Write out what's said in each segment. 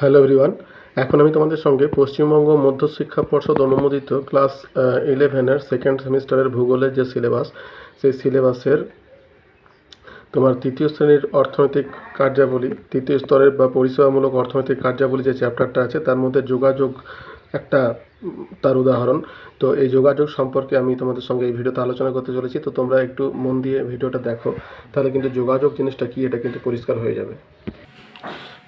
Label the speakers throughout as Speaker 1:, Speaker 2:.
Speaker 1: Hello everyone এখন আমি তোমাদের সঙ্গে পশ্চিমবঙ্গ মধ্যশিক্ষা পর্ষদ অনুমোদিত ক্লাস ইলেভেনের সেকেন্ড সেমিস্টারের ভূগোলের যে সিলেবাস সেই সিলেবাসের তোমার তৃতীয় শ্রেণির অর্থনৈতিক কার্যাবলী, তৃতীয় স্তরের বা পরিষেবামূলক অর্থনৈতিক কার্যাবলী যে চ্যাপ্টারটা আছে, তার মধ্যে যোগাযোগ একটা তার উদাহরণ। তো এই যোগাযোগ সম্পর্কে আমি তোমাদের সঙ্গে এই ভিডিওতে আলোচনা করতে চলেছি। তো তোমরা একটু মন দিয়ে ভিডিওটা দেখো। তাহলে কিন্তু যোগাযোগ জিনিসটা কী, এটা কিন্তু পরিষ্কার হয়ে যাবে।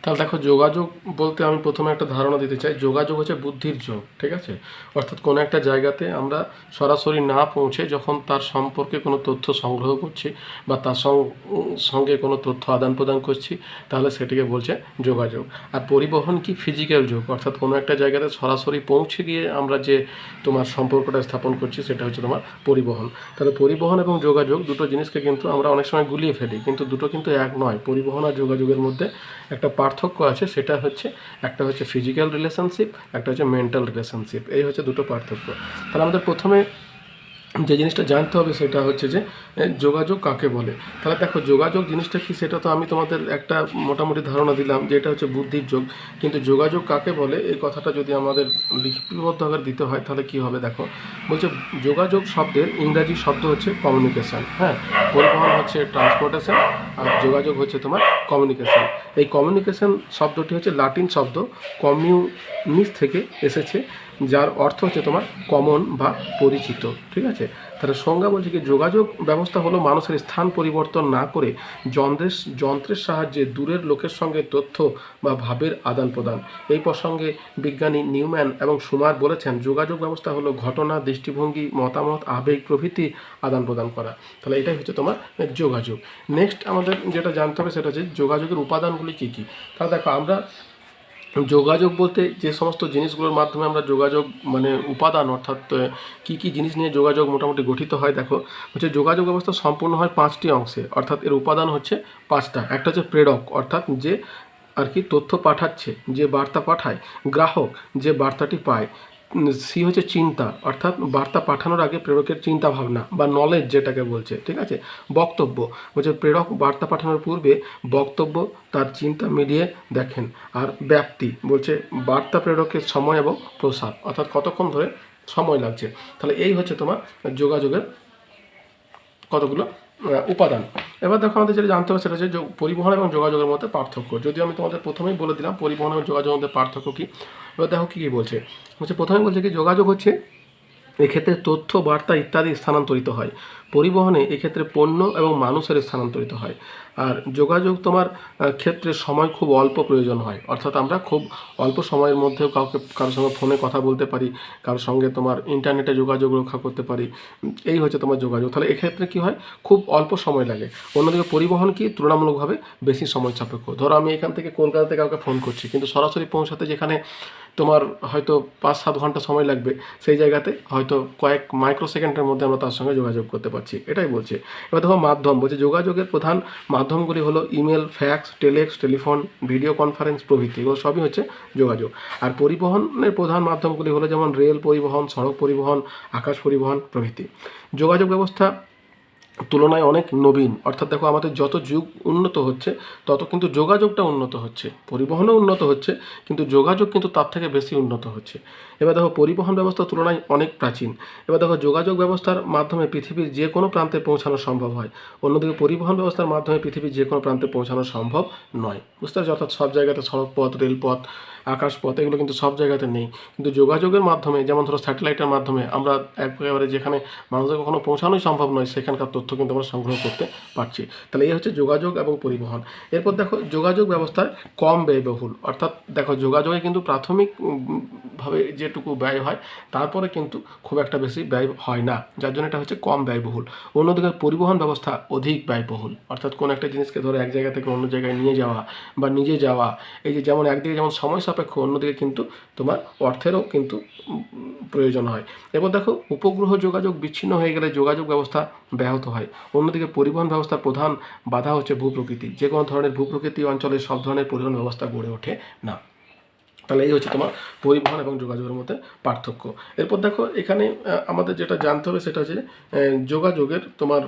Speaker 1: তাহলে দেখো যোগাযোগ বলতে আমি প্রথমে একটা ধারণা দিতে চাই। যোগাযোগ হচ্ছে বুদ্ধির যোগ, ঠিক আছে? অর্থাৎ কোনো একটা জায়গাতে আমরা সরাসরি না পৌঁছে যখন তার সম্পর্কে কোনো তথ্য সংগ্রহ করছি বা তার সঙ্গে কোনো তথ্য আদান প্রদান করছি, তাহলে সেটিকে বলছে যোগাযোগ। আর পরিবহন কি ফিজিক্যাল যোগ? অর্থাৎ কোনো একটা জায়গাতে সরাসরি পৌঁছে গিয়ে আমরা যে তোমার সম্পর্কটা স্থাপন করছি, সেটা হচ্ছে তোমার পরিবহন। তাহলে পরিবহন এবং যোগাযোগ দুটো জিনিসকে কিন্তু আমরা অনেক সময় গুলিয়ে ফেলি, কিন্তু দুটো কিন্তু এক নয়। পরিবহন আর যোগাযোগের মধ্যে একটা পার্থক্য আছে, সেটা হচ্ছে একটা হচ্ছে ফিজিক্যাল রিলেশনশিপ একটা হচ্ছে মেন্টাল রিলেশনশিপ এই হচ্ছে দুটো পার্থক্য। তাহলে আমাদের প্রথমে যে জিনিসটা জানতে হবে সেটা হচ্ছে যে যোগাযোগ কাকে বলে? তাহলে দেখো, যোগাযোগ জিনিসটা কি সেটা তো আমি তোমাদের একটা মোটামুটি ধারণা দিলাম যে এটা হচ্ছে বুদ্ধির যোগ। কিন্তু যোগাযোগ কাকে বলে? এই কথাটা যদি আমাদের লিপিবদ্ধ আকার দিতে হয়, তাহলে কি হবে দেখো? বলছে, যোগাযোগ শব্দের ইংরাজি শব্দ হচ্ছে কমিউনিকেশন হ্যাঁ পরিবহন হচ্ছে ট্রান্সপোর্টেশন আর যোগাযোগ হচ্ছে তোমার কমিউনিকেশন এই কমিউনিকেশন শব্দটি হচ্ছে লাটিন শব্দ। কমিউনিস থেকে এসেছে। যার অর্থ হচ্ছে তোমার কমন বা পরিচিত, ঠিক আছে? তাহলে সংজ্ঞা বলছে কি, যোগাযোগ ব্যবস্থা হলো মানুষের স্থান পরিবর্তন না করে যন্ত্রের যন্ত্রের সাহায্যে দূরের লোকের সঙ্গে তথ্য বা ভাবের আদান প্রদান। এই প্রসঙ্গে বিজ্ঞানী নিউম্যান এবং সুমার বলেছেন, যোগাযোগ ব্যবস্থা হলো ঘটনা, দৃষ্টিভঙ্গি, মতামত, আবেগ, প্রভৃতি আদান প্রদান করা। তাহলে এটাই হচ্ছে তোমার যোগাযোগ। নেক্সট আমাদের যেটা জানতে হবে সেটা হচ্ছে যোগাযোগের উপাদানগুলি কী কী। তাহলে দেখো, আমরা যোগাযোগ বলতে যে সমস্ত জিনিসগুলোর মাধ্যমে আমরা যোগাযোগ মানে উপাদান অর্থাৎ কি কি জিনিস নিয়ে যোগাযোগ মোটামুটি গঠিত হয়, দেখো। হচ্ছে যোগাযোগ ব্যবস্থা সম্পূর্ণ হয় পাঁচটি অংশে, অর্থাৎ এর উপাদান হচ্ছে পাঁচটা। একটা হচ্ছে প্রেরক, অর্থাৎ যে আর কি তথ্য পাঠাচ্ছে, যে বার্তা পাঠায়, গ্রাহক যে বার্তাটি পায় সি হচ্ছে চিন্তা, অর্থাৎ বার্তা পাঠানোর আগে প্রেরকের চিন্তা ভাবনা বা নলেজ যেটাকে বলছে, ঠিক আছে? বক্তব্য, বলছে প্রেরক বার্তা পাঠানোর পূর্বে বক্তব্য, তার চিন্তা মিলিয়ে দেখেন। আর ব্যাপ্তি, বলছে বার্তা প্রেরকের সময় এবং প্রসার, অর্থাৎ কতক্ষণ ধরে সময় লাগছে। তাহলে এই হচ্ছে তোমার যোগাযোগের কতগুলো উপাদান। এবার দেখো আমাদের যেটা জানতে হবে সেটা হচ্ছে পরিবহন এবং যোগাযোগের মধ্যে পার্থক্য। যদি আমি তোমাদের প্রথমেই বলে দিলাম, পরিবহন এবং যোগাযোগের মধ্যে পার্থক্য কী? এবার দেখো কী কী বলছে। বলছে, প্রথমে বলছে কি, যোগাযোগ হচ্ছে, এক্ষেত্রে তথ্য, বার্তা ইত্যাদি স্থানান্তরিত হয়। পরিবহনে এক্ষেত্রে পণ্য এবং মানুষের স্থানান্তরিত হয়। আর যোগাযোগ তোমার ক্ষেত্রে সময় খুব অল্প প্রয়োজন হয়। অর্থাৎ আমরা খুব অল্প সময়ের মধ্যেও কাউকে, কারোর সঙ্গে ফোনে কথা বলতে পারি, কারোর সঙ্গে তোমার ইন্টারনেটে যোগাযোগ রক্ষা করতে পারি। এই হচ্ছে তোমার যোগাযোগ। তাহলে এক্ষেত্রে কি হয়? খুব অল্প সময় লাগে। অন্যদিকে পরিবহন কি? তুলনামূলকভাবে বেশি সময় সাপেক্ষ। ধরো আমি এখান থেকে কলকাতাতে কাউকে ফোন করছি, কিন্তু সরাসরি পৌঁছাতে যেখানে তোমার হয়তো পাঁচ সাত ঘণ্টা সময় লাগবে, সেই জায়গাতে হয়তো কয়েক মাইক্রো সেকেন্ডের মধ্যে আমরা তার সঙ্গে যোগাযোগ করতে পারছি এটাই বলছে। এবার দেখো মাধ্যম, বলছে যোগাযোগের প্রধান মাধ্যমগুলি হলো email, fax, telex, telephone, video conference প্রভৃতি, এগুলো সবই হচ্ছে যোগাযোগ। আর পরিবহনের প্রধান মাধ্যমগুলি হলো যেমন রেল পরিবহন, সড়ক পরিবহন, আকাশ পরিবহন প্রভৃতি। যোগাযোগ ব্যবস্থা তুলনায় অনেক নবীন। অর্থাৎ দেখো, আমাদের যত যুগ উন্নত হচ্ছে, তত কিন্তু যোগাযোগটা উন্নত হচ্ছে। পরিবহনও উন্নত হচ্ছে, কিন্তু যোগাযোগ কিন্তু তার থেকে বেশি উন্নত হচ্ছে। এবার দেখো, পরিবহন ব্যবস্থার তুলনায় অনেক প্রাচীন। এবার দেখো, যোগাযোগ ব্যবস্থার মাধ্যমে পৃথিবীর যে কোনো প্রান্তে পৌঁছানো সম্ভব হয়। অন্যদিকে, পরিবহন ব্যবস্থার মাধ্যমে পৃথিবীর যে কোনো প্রান্তে পৌঁছানো সম্ভব নয়। বুঝতে পারছ? অর্থাৎ সব জায়গাতে সড়কপথ, রেলপথ আকাশপথ এগুলো কিন্তু সব জায়গাতে নেই। কিন্তু যোগাযোগের মাধ্যমে যেমন ধরো স্যাটেলাইটের মাধ্যমে আমরা একেবারে যেখানে মানুষের কখনো পৌঁছানোই সম্ভব নয় সেখানকার তথ্য কিন্তু আমরা সংগ্রহ করতে পারছি। তাহলে এই হচ্ছে যোগাযোগ এবং পরিবহন। এরপর দেখো যোগাযোগ ব্যবস্থার কম ব্যয়বহুল। অর্থাৎ দেখো যোগাযোগে কিন্তু প্রাথমিক উম, ভাবে যেটুকু ব্যয় হয় তারপরে কিন্তু খুব একটা বেশি ব্যয় হয় না। যার জন্য এটা হচ্ছে কম ব্যয়বহুল। অন্যদিকে পরিবহন ব্যবস্থা অধিক ব্যয়বহুল। অর্থাৎ কোনো একটা জিনিসকে ধরো এক জায়গা থেকে অন্য জায়গায় নিয়ে যাওয়া বা নিজে যাওয়া এই যে যেমন একদিকে যেমন সময় সাপেক্ষ অন্যদিকে কিন্তু তোমার অর্থেরও কিন্তু প্রয়োজন হয়। এবার দেখো, উপগ্রহ যোগাযোগ বিচ্ছিন্ন হয়ে গেলে যোগাযোগ ব্যবস্থা ব্যাহত হয়। অন্যদিকে পরিবহন ব্যবস্থার প্রধান বাধা হচ্ছে ভূপ্রকৃতি। যে কোনো ধরনের ভূপ্রকৃতি অঞ্চলে সব ধরনের পরিবহন ব্যবস্থা গড়ে ওঠে না। তাহলে এই হচ্ছে তোমার পরিবহন এবং যোগাযোগের মধ্যে পার্থক্য। এরপর দেখো, এখানে আমাদের যেটা জানতে হবে সেটা হচ্ছে যোগাযোগের তোমার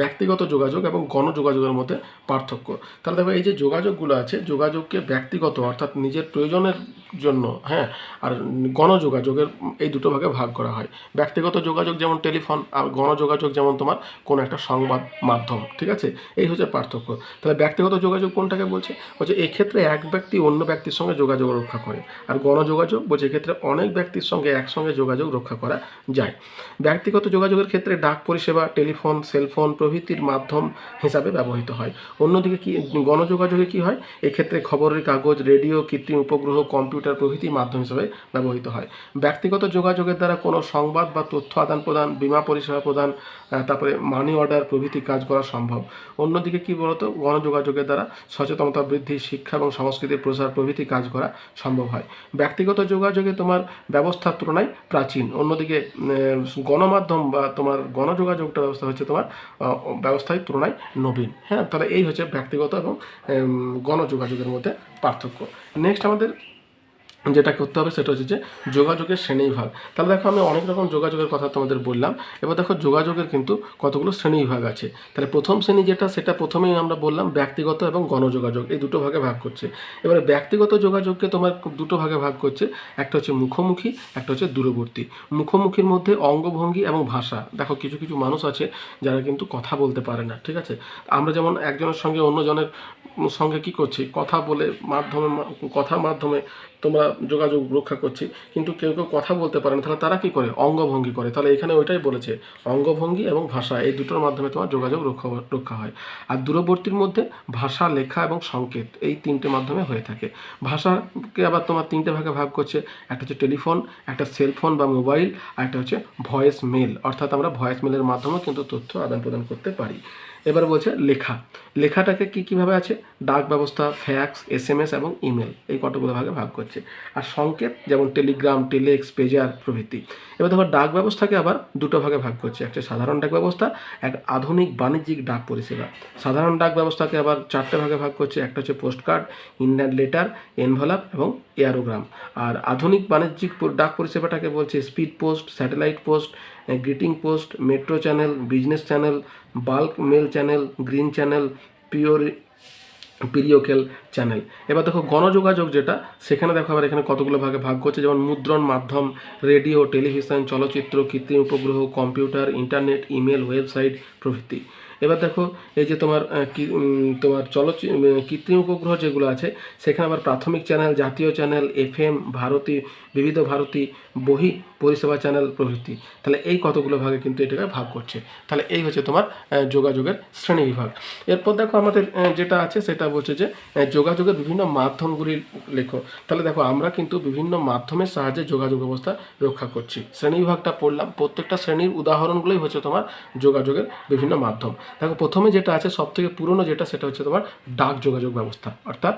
Speaker 1: ব্যক্তিগত যোগাযোগ এবং গণযোগাযোগের মধ্যে পার্থক্য। তাহলে দেখো, এই যে যোগাযোগগুলো আছে, যোগাযোগকে ব্যক্তিগত অর্থাৎ নিজের প্রয়োজনের জন্য হ্যাঁ আর গণযোগাযোগের এই দুটো ভাগে ভাগ করা হয়। ব্যক্তিগত যোগাযোগ যেমন টেলিফোন, আর গণযোগাযোগ যেমন তোমার কোনো একটা সংবাদ মাধ্যম, ঠিক আছে? এই হচ্ছে পার্থক্য। তাহলে ব্যক্তিগত যোগাযোগ কোনটাকে বলছে? বলছে, এক্ষেত্রে এক ব্যক্তি অন্য ব্যক্তির সঙ্গে যোগাযোগ রক্ষা করে। আর গণযোগাযোগ বলছে ক্ষেত্রে অনেক ব্যক্তির সঙ্গে একসঙ্গে যোগাযোগ রক্ষা করা যায়। ব্যক্তিগত যোগাযোগের ক্ষেত্রে ডাক পরিষেবা, টেলিফোন, সেলফোন প্রভৃতির মাধ্যম হিসাবে ব্যবহৃত হয়। অন্যদিকে কি, গণযোগাযোগে কি হয়? এক্ষেত্রে খবরের কাগজ, রেডিও, কৃত্রিম উপগ্রহ, কম্পিউটার প্রভৃতি মাধ্যম হিসাবে ব্যবহৃত হয়। ব্যক্তিগত যোগাযোগের দ্বারা কোনো সংবাদ বা তথ্য আদান প্রদান, বিমা পরিষেবা প্রদান তারপরে মানি অর্ডার প্রভৃতি কাজ করা সম্ভব। অন্যদিকে কি বলতো? গণযোগাযোগের দ্বারা সচেতনতা বৃদ্ধি, শিক্ষা এবং সংস্কৃতির প্রসার প্রভৃতি কাজ করা সম্ভব। হয়। ব্যক্তিগত যোগাযোগে তোমার ব্যবস্থার তুলনায় প্রাচীন। অন্যদিকে গণমাধ্যম বা তোমার গণযোগাযোগটা ব্যবস্থা হচ্ছে তোমার ব্যবস্থায় তুলনায় নবীন। হ্যাঁ তাহলে এই হচ্ছে ব্যক্তিগত এবং গণযোগাযোগের মধ্যে পার্থক্য। নেক্সট আমাদের যেটা করতে হবে সেটা হচ্ছে যে যোগাযোগের শ্রেণীবিভাগ। তাহলে দেখো আমি অনেক রকম যোগাযোগের কথা তোমাদের বললাম। এবার দেখো যোগাযোগের কিন্তু কতগুলো শ্রেণীবিভাগ আছে। তাহলে প্রথম শ্রেণি যেটা, সেটা প্রথমেই আমরা বললাম ব্যক্তিগত এবং গণযোগাযোগ। এই দুটো ভাগে ভাগ করছে। এবারে ব্যক্তিগত যোগাযোগকে তোমার দুটো ভাগে ভাগ করছে। একটা হচ্ছে মুখোমুখি, একটা হচ্ছে দূরবর্তী। মুখোমুখির মধ্যে অঙ্গভঙ্গি এবং ভাষা। দেখো কিছু কিছু মানুষ আছে যারা কিন্তু কথা বলতে পারে না, ঠিক আছে? আমরা যেমন একজনের সঙ্গে অন্যজনের সঙ্গে কি করছি? কথা বলে মাধ্যমে কথার মাধ্যমে তোমরা যোগাযোগ রক্ষা করছি, কিন্তু কেউ কেউ কথা বলতে পারে না, তাহলে তারা কি করে? অঙ্গভঙ্গি করে। তাহলে এখানে ওইটাই বলেছে, অঙ্গভঙ্গি এবং ভাষা, এই দুটোর মাধ্যমে তোমার যোগাযোগ রক্ষা রক্ষা হয়। আর দূরবর্তীর মধ্যে ভাষা, লেখা এবং সংকেত, এই তিনটে মাধ্যমে হয়ে থাকে। ভাষাকে আবার তোমার তিনটে ভাগে ভাগ করছে, একটা হচ্ছে টেলিফোন, একটা সেলফোন বা মোবাইল, আর একটা হচ্ছে ভয়েস মেল। অর্থাৎ আমরা ভয়েস মেলের মাধ্যমে কিন্তু তথ্য আদান প্রদান করতে পারি। এবার বলছে লেখা। লেখাটাকে কি কীভাবে আছে? ডাক ব্যবস্থা ফ্যাক্স এস এম এস এবং ইমেল এই কতগুলো ভাগে ভাগ করছে। আর সংকেত যেমন টেলিগ্রাম টেলেক্স পেজার প্রভৃতি। এবার দেখো ডাক ব্যবস্থাকে আবার দুটো ভাগে ভাগ করছে। একটা সাধারণ ডাক ব্যবস্থা এক আধুনিক বাণিজ্যিক ডাক পরিষেবা। সাধারণ ডাক ব্যবস্থাকে আবার চারটে ভাগে ভাগ করছে। একটা হচ্ছে post card Indian letter envelope এবং এয়ারোগ্রাম আর আধুনিক বাণিজ্যিক ডাক পরিষেবাটাকে বলছে speed post satellite post greeting post metro channel business channel bulk mail channel green channel pure periodical channel এবার দেখো গণযোগাযোগ যেটা, সেখানে দেখো আবার এখানে কতগুলো ভাগে ভাগ করছে। যেমন মুদ্রণ মাধ্যম রেডিও টেলিভিশন চলচ্চিত্র, কৃত্রিম উপগ্রহ কম্পিউটার ইন্টারনেট ইমেল ওয়েবসাইট প্রভৃতি। এবার দেখো এই যে তোমার তোমার চলচ্চিত্র কৃত্রিম উপগ্রহ যেগুলো আছে, সেখানে আবার প্রাথমিক চ্যানেল জাতীয় চ্যানেল এফএম ভারতী, বিবিধ ভারতী, বহি পরিষেবা চ্যানেল প্রভৃতি। তাহলে এই কতগুলো ভাগে কিন্তু এটাকে ভাগ করছে। তাহলে এই হচ্ছে তোমার যোগাযোগের শ্রেণি বিভাগ। এরপর দেখো আমাদের যেটা আছে সেটা বলছে যে যোগাযোগের বিভিন্ন মাধ্যমগুলি লেখো। তাহলে দেখো আমরা কিন্তু বিভিন্ন মাধ্যমের সাহায্যে যোগাযোগ ব্যবস্থা রক্ষা করছি। শ্রেণি বিভাগটা পড়লাম, প্রত্যেকটা শ্রেণির উদাহরণগুলোই হচ্ছে তোমার যোগাযোগের বিভিন্ন মাধ্যম। দেখো প্রথমে যেটা আছে সব থেকে পুরনো যেটা, সেটা হচ্ছে তোমার ডাক যোগাযোগ ব্যবস্থা। অর্থাৎ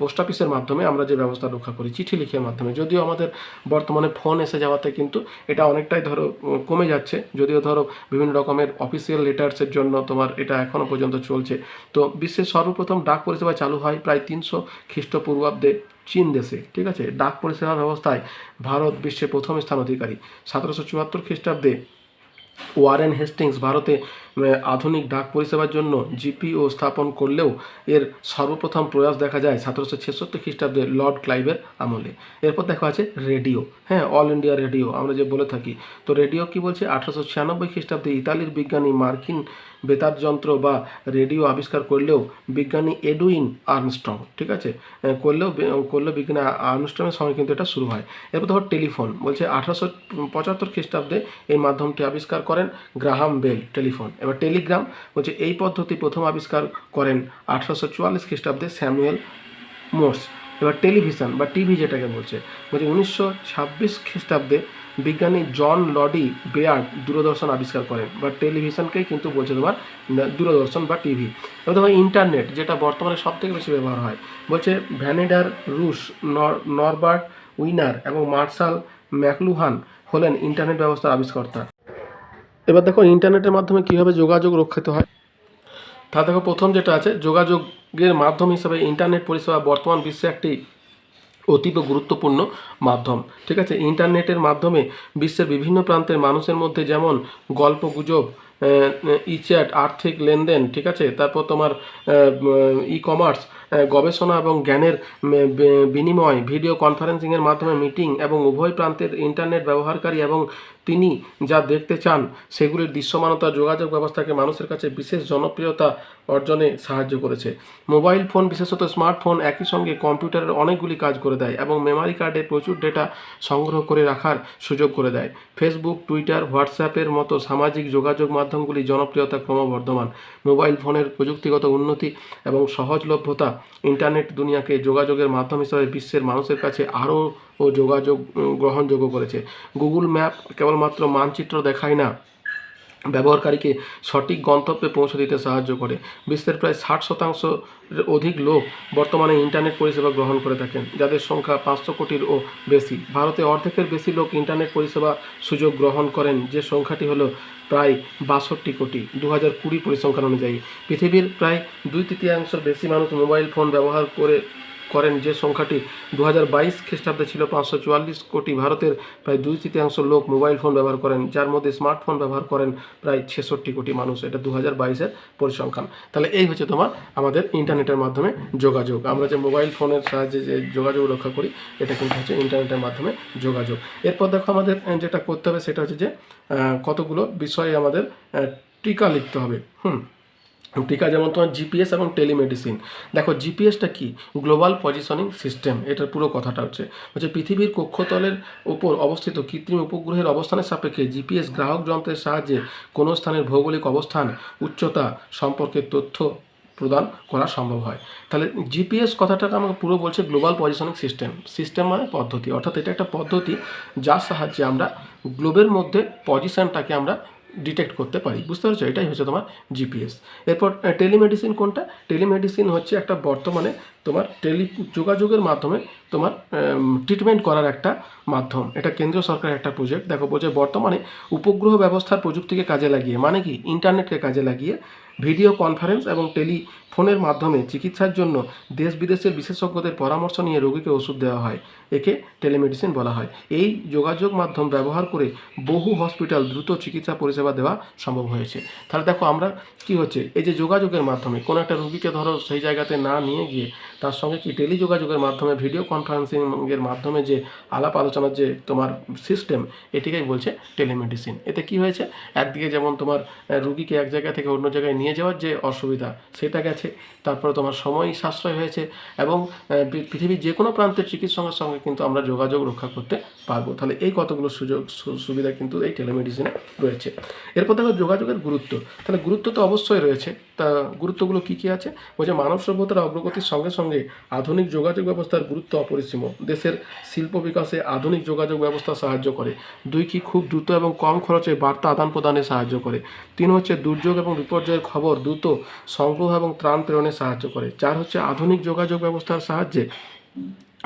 Speaker 1: পোস্ট অফিসের মাধ্যমে আমরা যে ব্যবস্থা রক্ষা করি, চিঠি লিখের মাধ্যমে। যদিও আমাদের বর্তমানে ফোন এসে যাওয়াতে কিন্তু এটা অনেকটাই ধরো কমে যাচ্ছে। যদিও ধরো, বিভিন্ন রকমের অফিসিয়াল লেটার্সের জন্য তোমার এটা এখনও পর্যন্ত চলছে। তো বিশ্বের সর্বপ্রথম ডাক পরিষেবা চালু হয় প্রায় তিনশো খ্রিস্টপূর্বাব্দে চীন দেশে, ঠিক আছে? ডাক পরিষেবা ব্যবস্থায় ভারত বিশ্বে প্রথম স্থান অধিকারী। সতেরোশো চুয়াত্তর খ্রিস্টাব্দে ওয়ারেন হেস্টিংস ভারতে আধুনিক ডাক পরিষেবার জন্য জিপিও স্থাপন করলেও এর সর্বপ্রথম প্রয়াস দেখা যায় সতেরোশো ছেষট্টি খ্রিস্টাব্দে লর্ড ক্লাইভের আমলে। এরপর দেখা আছে রেডিও। হ্যাঁ অল ইন্ডিয়া রেডিও, আমরা যে বলে থাকি। তো রেডিও কি বলছে? আঠারোশো ছিয়ানব্বই খ্রিস্টাব্দে ইতালির বিজ্ঞানী মার্কিন বেতার যন্ত্র বা রেডিও আবিষ্কার করলেও বিজ্ঞানী এডুইন আর্মস্ট্রং, ঠিক আছে? করলেও করলেও বিজ্ঞানী আর্মস্ট্রংয়ের সময় কিন্তু এটা শুরু হয়। এরপর ধর টেলিফোন, বলছে আঠারোশো পঁচাত্তর খ্রিস্টাব্দে এই মাধ্যমটি আবিষ্কার করেন গ্রাহাম বেল, টেলিফোন। এবার টেলিগ্রাম বলছে এই পদ্ধতি প্রথম আবিষ্কার করেন আঠারোশো চুয়াল্লিশ খ্রিস্টাব্দে স্যামুয়েল মোর্স। এবার টেলিভিশন বা টিভি যেটাকে বলছে বলছে উনিশশো ছাব্বিশ খ্রিস্টাব্দে বিজ্ঞানী জন লডি বেয়ার্ড দূরদর্শন আবিষ্কার করেন, বা টেলিভিশনকেই কিন্তু বলছে তোমার দূরদর্শন বা টিভি। এবার তোমার ইন্টারনেট, যেটা বর্তমানে সব থেকে বেশি ব্যবহার হয়, বলছে ভ্যানেডার রুশ নর- নরবার্ট উইনার এবং মার্শাল ম্যাকলুহান হলেন ইন্টারনেট ব্যবস্থার আবিষ্কর্তা। এবার দেখো, ইন্টারনেটের মাধ্যমে কীভাবে যোগাযোগ রক্ষিত হয়? তা দেখো, প্রথম যেটা আছে, যোগাযোগের মাধ্যম হিসেবে ইন্টারনেট পরিষেবা বর্তমান বিশ্বে একটি অতীব গুরুত্বপূর্ণ মাধ্যম। ঠিক আছে? ইন্টারনেটের মাধ্যমে বিশ্বের বিভিন্ন প্রান্তের মানুষের মধ্যে যেমন গল্প গুজব ইচ্যাট, আর্থিক লেনদেন, ঠিক আছে? তারপর তোমার ই কমার্স গবেষণা এবং জ্ঞানের বিনিময় ভিডিও কনফারেন্সিংয়ের মাধ্যমে মিটিং এবং উভয় প্রান্তের ইন্টারনেট ব্যবহারকারী এবং তিনি যা দেখতে চান সেগুলির দৃশ্যমানতা, যোগাযোগ ব্যবস্থাকে মানুষের কাছে বিশেষ জনপ্রিয়তা অর্জনে সাহায্য করেছে। মোবাইল ফোন, বিশেষত স্মার্টফোন, একই সঙ্গে কম্পিউটারের অনেকগুলি কাজ করে দেয় এবং মেমারি কার্ডে প্রচুর ডেটা সংগ্রহ করে রাখার সুযোগ করে দেয়। ফেসবুক, টুইটার হোয়াটসঅ্যাপের মতো সামাজিক যোগাযোগ মাধ্যমগুলি জনপ্রিয়তা ক্রমবর্ধমান। মোবাইল ফোনের প্রযুক্তিগত উন্নতি এবং সহজলভ্যতা ইন্টারনেট দুনিয়াকে যোগাযোগের মাধ্যম হিসাবে বিশ্বের মানুষের কাছে আরও যোগাযোগ গ্রহণযোগ্য করেছে। গুগল ম্যাপ কেবলমাত্র মানচিত্র দেখায় না। ব্যবহারকারীকে সঠিক গন্তব্যে পৌঁছে দিতে সাহায্য করে। বিশ্বের প্রায় ষাট শতাংশ অধিক লোক বর্তমানে ইন্টারনেট পরিষেবা গ্রহণ করে থাকেন, যাদের সংখ্যা পাঁচশো কোটির ও বেশি। ভারতে অর্ধেকের বেশি লোক ইন্টারনেট পরিষেবা সুযোগ গ্রহণ করেন, যে সংখ্যাটি হলো প্রায় বাষট্টি কোটি। দু হাজার কুড়ি পরিসংখ্যান অনুযায়ী, পৃথিবীর প্রায় দুই তৃতীয়াংশের বেশি মানুষ মোবাইল ফোন ব্যবহার করে করেন যে সংখ্যাটি দু হাজার বাইশ খ্রিস্টাব্দে ছিল পাঁচশো চুয়াল্লিশ কোটি। ভারতের প্রায় দুই তৃতীয়াংশ লোক মোবাইল ফোন ব্যবহার করেন, যার মধ্যে স্মার্টফোন ব্যবহার করেন প্রায় ছেষট্টি কোটি মানুষ। এটা দু হাজার বাইশের পরিসংখ্যান। তাহলে এই হচ্ছে তোমার আমাদের ইন্টারনেটের মাধ্যমে যোগাযোগ। আমরা যে মোবাইল ফোনের সাহায্যে যে যোগাযোগ রক্ষা করি, এটা কিন্তু হচ্ছে ইন্টারনেটের মাধ্যমে যোগাযোগ। এরপর দেখো আমাদের যেটা করতে হবে সেটা হচ্ছে যে কতগুলো বিষয়ে আমাদের টিকা লিখতে হবে। হুম টিকা যেমন তোমার জিপিএস এবং টেলিমেডিসিন। দেখো, জিপিএসটা কি? গ্লোবাল পজিশনিং সিস্টেম এটার পুরো কথাটা হচ্ছে। হচ্ছে পৃথিবীর কক্ষতলের উপর অবস্থিত কৃত্রিম উপগ্রহের অবস্থানের সাপেক্ষে জিপিএস গ্রাহক যন্ত্রের সাহায্যে কোনো স্থানের ভৌগোলিক অবস্থান, উচ্চতা সম্পর্কে তথ্য প্রদান করা সম্ভব হয়। তাহলে জিপিএস কথাটাকে আমাকে পুরো বলছে গ্লোবাল পজিশনিং সিস্টেম সিস্টেম মানে পদ্ধতি। অর্থাৎ এটা একটা পদ্ধতি যার সাহায্যে আমরা গ্লোবের মধ্যে পজিশনটাকে আমরা ডিটেক্ট করতে পারি। বুঝতে পারছ? এটাই হচ্ছে তোমার জিপিএস এরপর টেলিমেডিসিন কোনটা? টেলিমেডিসিন হচ্ছে একটা বর্তমানে তোমার টেলি যোগাযোগের মাধ্যমে তোমার ট্রিটমেন্ট করার একটা মাধ্যম। এটা কেন্দ্রীয় সরকারের একটা প্রজেক্ট দেখো, বলছে বর্তমানে উপগ্রহ ব্যবস্থার প্রযুক্তিকে কাজে লাগিয়ে মানে কি? ইন্টারনেটকে কাজে লাগিয়ে ভিডিও কনফারেন্স এবং টেলিফোনের মাধ্যমে চিকিৎসার জন্য দেশ বিদেশের বিশেষজ্ঞদের পরামর্শ নিয়ে রোগীকে ওষুধ দেওয়া হয়, একে টেলিমেডিসিন বলা হয়। এই যোগাযোগ মাধ্যম ব্যবহার করে বহু হসপিটাল দ্রুত চিকিৎসা পরিষেবা দেওয়া সম্ভব হয়েছে। তাহলে দেখো আমরা কি হচ্ছে? এই যে যোগাযোগের মাধ্যমে, কোনো একটা রুগীকে ধরো সেই জায়গাতে না নিয়ে গিয়ে তার সঙ্গে কি টেলি যোগাযোগের মাধ্যমে, ভিডিও কনফারেন্সিংয়ের মাধ্যমে যে আলাপ আলোচনার যে তোমার সিস্টেম, এটিকেই বলছে টেলিমেডিসিন। এতে কি হয়েছে? একদিকে যেমন তোমার রুগীকে এক জায়গা থেকে অন্য জায়গায় নিয়ে যাওয়ার যে অসুবিধা সেটা গেছে, তারপরে তোমার সময় সাশ্রয় হয়েছে এবং পৃথিবীর যে কোনো প্রান্তের চিকিৎসকের সঙ্গে কিন্তু আমরা যোগাযোগ রক্ষা করতে পারব। তাহলে এই কতগুলো সুযোগ সুবিধা কিন্তু এই টেলিমেডিসিনে রয়েছে। এরপর দেখো যোগাযোগের গুরুত্ব। তাহলে গুরুত্ব তো অবশ্যই রয়েছে। তা গুরুত্বগুলো কী কী আছে? বলছে মানব সভ্যতার অগ্রগতির সঙ্গে সঙ্গে আধুনিক যোগাযোগ ব্যবস্থার গুরুত্ব অপরিসীম। দেশের শিল্প বিকাশে আধুনিক যোগাযোগ ব্যবস্থা সাহায্য করে। দুই কি খুব দ্রুত এবং কম খরচে বার্তা আদান প্রদানে সাহায্য করে। তিন হচ্ছে দুর্যোগ এবং বিপর্যয়ের খবর দ্রুত সংগ্রহ এবং ত্রাণ প্রেরণে সাহায্য করে। চার হচ্ছে আধুনিক যোগাযোগ ব্যবস্থার সাহায্যে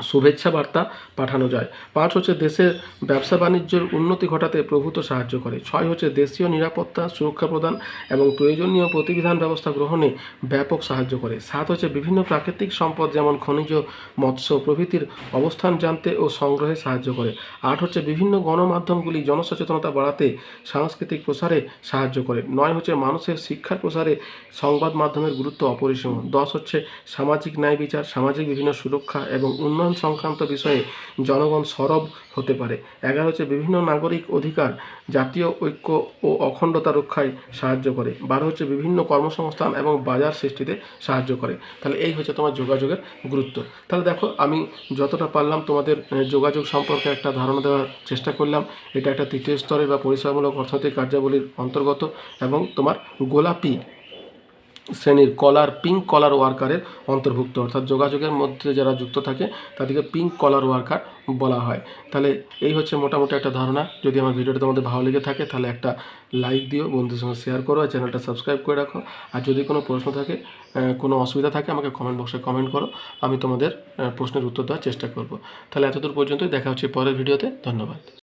Speaker 1: শুভেচ্ছা বার্তা পাঠানো যায়। পাঁচ হচ্ছে দেশের ব্যবসা বাণিজ্যের উন্নতি ঘটাতে প্রভূত সাহায্য করে। ছয় হচ্ছে দেশীয় নিরাপত্তা, সুরক্ষা প্রদান এবং প্রয়োজনীয় প্রতিবিধান ব্যবস্থা গ্রহণে ব্যাপক সাহায্য করে। সাত হচ্ছে বিভিন্ন প্রাকৃতিক সম্পদ যেমন খনিজ, মৎস্য প্রভৃতির অবস্থান জানতে ও সংগ্রহে সাহায্য করে। আট হচ্ছে বিভিন্ন গণমাধ্যমগুলি জনসচেতনতা বাড়াতে সাংস্কৃতিক প্রসারে সাহায্য করে। নয় হচ্ছে মানুষের শিক্ষার প্রসারে সংবাদ মাধ্যমের গুরুত্ব অপরিসীম। দশ হচ্ছে সামাজিক ন্যায় বিচার, সামাজিক বিভিন্ন সুরক্ষা এবং উন্নয়ন সংক্রান্ত বিষয়ে জনগণ সরব হতে পারে। এগারো হচ্ছে বিভিন্ন নাগরিক অধিকার, জাতীয় ঐক্য ও অখণ্ডতা রক্ষায় সাহায্য করে। বারো হচ্ছে বিভিন্ন কর্মসংস্থান এবং বাজার সৃষ্টিতে সাহায্য করে। তাহলে এই হচ্ছে তোমার যোগাযোগের গুরুত্ব। তাহলে দেখো, আমি যতটা পারলাম তোমাদের যোগাযোগ সম্পর্কে একটা ধারণা দেওয়ার চেষ্টা করলাম। এটা একটা তৃতীয় স্তরের বা পরিষেবামূলক অর্থনৈতিক কার্যাবলীর অন্তর্গত এবং তোমার গোলাপি শ্রেণির কলার পিঙ্ক কলার ওয়ার্কারের অন্তর্ভুক্ত। অর্থাৎ যোগাযোগের মধ্যে যারা যুক্ত থাকে, তাদেরকে পিঙ্ক কলার ওয়ার্কার বলা হয়। তাহলে এই হচ্ছে মোটামুটি একটা ধারণা। যদি আমার ভিডিওটা তোমাদের ভালো লেগে থাকে, তাহলে একটা লাইক দিও, বন্ধুদের সঙ্গে শেয়ার করো, আর চ্যানেলটা সাবস্ক্রাইব করে রাখো। আর যদি কোনো প্রশ্ন থাকে কোনো অসুবিধা থাকে, আমাকে কমেন্ট বক্সে কমেন্ট করো। আমি তোমাদের প্রশ্নের উত্তর দেওয়ার চেষ্টা করব। তাহলে এতদূর পর্যন্তই দেখা হচ্ছে পরের ভিডিওতে। ধন্যবাদ।